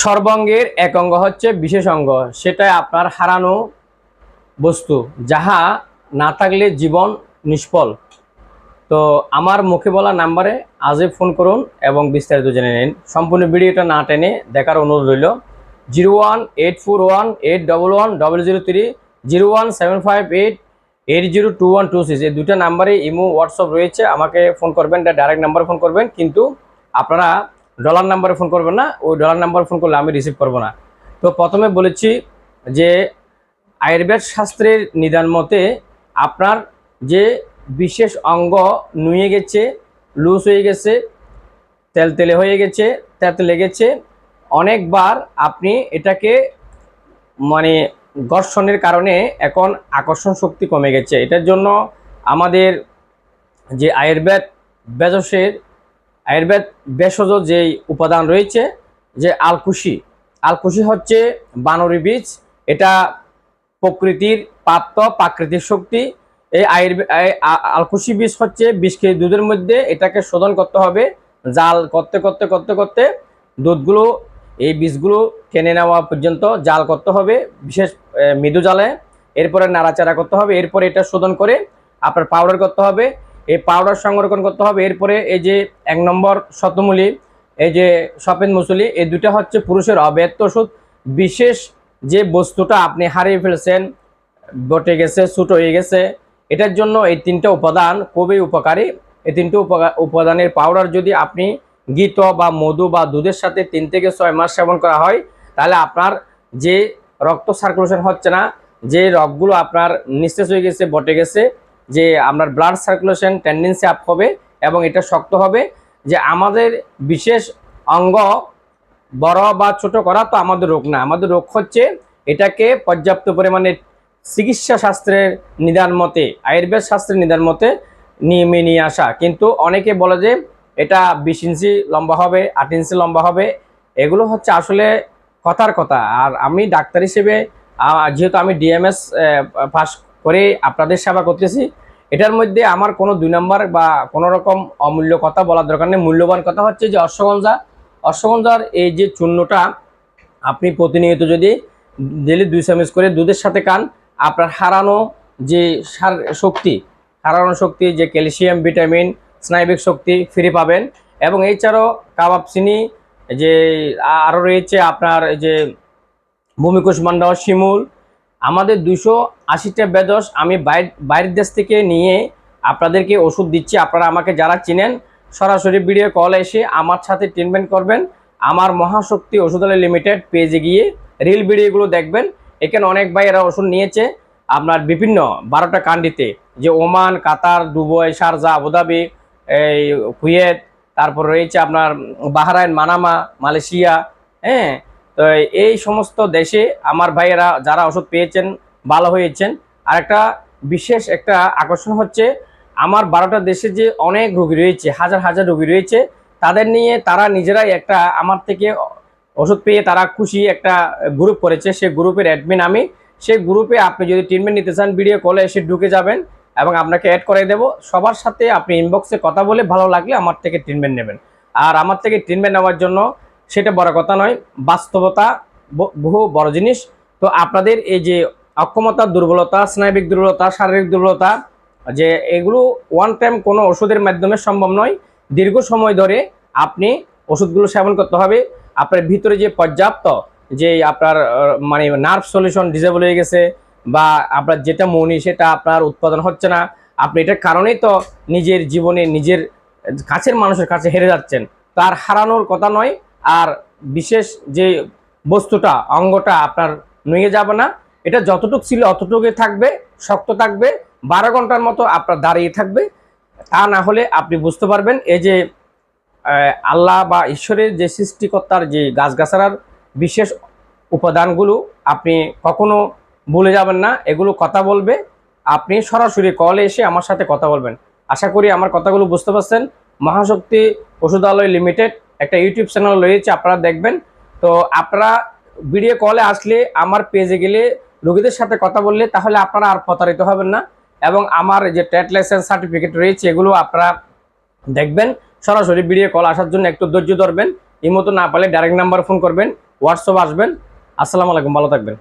সর্বাঙ্গের এক অঙ্গ হচ্ছে বিশেষ অঙ্গ। সেটা আপনার হারানো বস্তু, যাহা না থাকলে জীবন নিষ্ফল। তো আমার মুখে বলা নাম্বারে আজই ফোন করুন এবং বিস্তারিত জেনে নিন। সম্পূর্ণ ভিডিওটা না টেনে দেখার অনুরোধ রইল। Zero one eight four one eight double one double zero three, zero one seven five eight eight zero two one two six. এই দুটো নাম্বারে ইমো, হোয়াটসঅ্যাপ রয়েছে, আমাকে ফোন করবেন, ডাইরেক্ট নাম্বারে ফোন করবেন। কিন্তু আপনারা ডলার নাম্বারে ফোন করবেন না, ওই ডলার নাম্বারে ফোন করলে আমি রিসিভ করব না। তো প্রথমে বলেছি যে আয়ুর্বেদ শাস্ত্রের নিদান মতে আপনার যে বিশেষ অঙ্গ নুয়ে গেছে লুজ হয়ে গেছে, তেলতেলে হয়ে গেছে, তেতে লেগেছে, অনেকবার আপনি এটাকে মানে ঘর্ষণের কারণে এখন আকর্ষণ শক্তি কমে গেছে। এটার জন্য আমাদের যে আয়ুর্বেদ বেজসের আয়ুর্বেদ ভেষজ যেই উপাদান রয়েছে, যে আলকুশি আলকুশি হচ্ছে বানরি বীজ, এটা প্রকৃতির প্রাপ্ত প্রাকৃতিক শক্তি। এই আয়ুর্বেদ আলকুশি বীজ হচ্ছে বিশ কেজি দুধের মধ্যে, এটাকে শোধন করতে হবে, জাল করতে করতে করতে করতে দুধগুলো, এই বীজগুলো কেনে নেওয়া পর্যন্ত জাল করতে হবে, বিশেষ মৃদু জালে। এরপরে নাড়াচাড়া করতে হবে, এরপরে এটা শোধন করে আপনার পাউডার করতে হবে। এই পাউডার সংরক্ষণ করতে হবে। এরপরে এই যে এক নম্বর শতমূলি, এই যে সফেদ মুসুলি, এই দুটো হচ্ছে পুরুষের অব্যক্ত ওষুধ। বিশেষ যে বস্তুটা আপনি হারিয়ে ফেলছেন, বটে গেছে, ছোট হয়ে গেছে, এটার জন্য এই তিনটা উপাদান খুবই উপকারী। এই তিনটে উপাদানের পাউডার যদি আপনি গীত বা মধু বা দুধের সাথে তিন থেকে ছয় মাস সেবন করা হয়, তাহলে আপনার যে রক্ত সার্কুলেশন হচ্ছে না, যে রগগুলো আপনার নিঃশেষ হয়ে গেছে, বটে গেছে যে আপনার ব্লাড সার্কুলেশন টেন্ডেন্সি আপ হবে এবং এটা শক্ত হবে, যে আমাদের বিশেষ অঙ্গ বড় বা ছোট করা তো আমাদের রোগ না। আমাদের রোগ হচ্ছে এটাকে পর্যাপ্ত পরিমাণে চিকিৎসা শাস্ত্রের নিদান মতে, আয়ুর্বেদ শাস্ত্রের নিদান মতে নিয়মে নিয়ে আসা। কিন্তু অনেকে বলে যে এটা বিশ ইঞ্চি লম্বা হবে, আট ইঞ্চি লম্বা হবে, এগুলো হচ্ছে আসলে কথার কথা। আর আমি ডাক্তার হিসেবে যেহেতু আমি ডিএমএস পাস করে আপনাদের সেবা করতেছি। এটার মধ্যে আমার কোনো দুই নম্বর বা কোনো রকম অমূল্য কথা বলার দরকার নেই। মূল্যবান কথা হচ্ছে যে অশ্বগন্ধা, অশ্বগন্ধার এই যে চূর্ণটা আপনি প্রতিনিয়ত যদি ডেলি দুই চামচ করে দুধের সাথে খান, আপনার হারানো যে সার শক্তি, হারানো শক্তি যে ক্যালসিয়াম, ভিটামিন, স্নায়বিক শক্তি ফিরে পাবেন। এবং এছাড়াও কাবাব চিনি, যে আরও রয়েছে আপনার যে ভূমিকোষ মান্ডা শিমুল আমাদের দুশো আশিটা বেদস আমি বাইর, বাইরের দেশ থেকে নিয়ে আপনাদেরকে ওষুধ দিচ্ছি। আপনারা আমাকে যারা চিনেন, সরাসরি ভিডিও কল এসে আমার সাথে ট্রিটমেন্ট করবেন। আমার মহাশক্তি ওষুধালয় লিমিটেড পেজে গিয়ে রিল ভিডিওগুলো দেখবেন। এখানে অনেক ভাই এরা ওষুধ নিয়েছে। আপনার বিভিন্ন বারোটা কান্ডিতে, যে Oman, Qatar, Dubai, Sharjah, Abu Dhabi, এই কুয়েত, তারপর রয়েছে আপনার বাহরাইন, মানামা, মালয়েশিয়া হ্যাঁ তো এই সমস্ত দেশে আমার ভাইয়েরা যারা ওষুধ পেয়েছেন, ভালো হয়েছেন। আর একটা বিশেষ একটা আকর্ষণ হচ্ছে, আমার বারোটা দেশে যে অনেক রোগী রয়েছে, হাজার হাজার রোগী রয়েছে, তাদের নিয়ে তারা নিজেরাই একটা আমার থেকে ওষুধ পেয়ে তারা খুশি একটা গ্রুপ করেছে। সেই গ্রুপের অ্যাডমিন আমি। সেই গ্রুপে আপনি যদি ট্রিটমেন্ট নিতে চান ভিডিও কলে এসে ঢুকে যাবেন এবং আপনাকে অ্যাড করে দেবো। সবার সাথে আপনি ইনবক্সে কথা বলে ভালো লাগলে আমার থেকে ট্রিটমেন্ট নেবেন। আর আমার থেকে ট্রিটমেন্ট নেওয়ার জন্য সেটা বড় কথা নয়, বাস্তবতা বহু বড় জিনিস। তো আপনাদের এই যে অক্ষমতা, দুর্বলতা, স্নায়বিক দুর্বলতা, শারীরিক দুর্বলতা, যে এগুলো ওয়ান টাইম কোনো ওষুধের মাধ্যমে সম্ভব নয়। দীর্ঘ সময় ধরে আপনি ওষুধগুলো সেবন করতে হবে। আপনার ভিতরে যে পর্যাপ্ত যে আপনার মানে নার্ভ সলিউশন ডিজেবল হয়ে গেছে বা আপনার যেটা মনি, সেটা আপনার উৎপাদন হচ্ছে না। আপনি এটার কারণেই তো নিজের জীবনে নিজের, কাছের মানুষের কাছে হেরে যাচ্ছেন। তার হারানোর কথা নয় আর বিশেষ যে বস্তুটা, অঙ্গটা আপনার নুয়ে যাবে না, এটা যতটুক ছিল অতটুকুই থাকবে, শক্ত থাকবে, বারো ঘণ্টার মতো আপনার দাঁড়িয়ে থাকবে, তা না হলে আপনি বুঝতে পারবেন এই যে আল্লাহ বা ঈশ্বরের যে সৃষ্টিকর্তার যে গাছগাছালার বিশেষ উপাদানগুলো আপনি কখনো ভুলে যাবেন না, এগুলো কথা বলবে, আপনি সরাসরি কলে এসে আমার সাথে কথা বলবেন। আশা করি আমার কথাগুলো বুঝতে পারছেন। মহাশক্তি ওষুধালয় লিমিটেড একটা ইউটিউব চ্যানেল রয়েছে, আপনারা দেখবেন। তো আপনারা ভিডিও কলে আসলে আমার পেজে গেলে রোগীদের সাথে কথা বললে তাহলে আপনারা আর প্রতারিত হবেন না। এবং আমার যে ট্রেড লাইসেন্স সার্টিফিকেট রয়েছে, এগুলো আপনারা দেখবেন। সরাসরি ভিডিও কল আসার জন্য একটু ধৈর্য ধরবেন। এই মতো না পারলে ডাইরেক্ট নাম্বার ফোন করবেন হোয়াটসঅ্যাপ আসবেন। আসসালামু আলাইকুম, ভালো থাকবেন।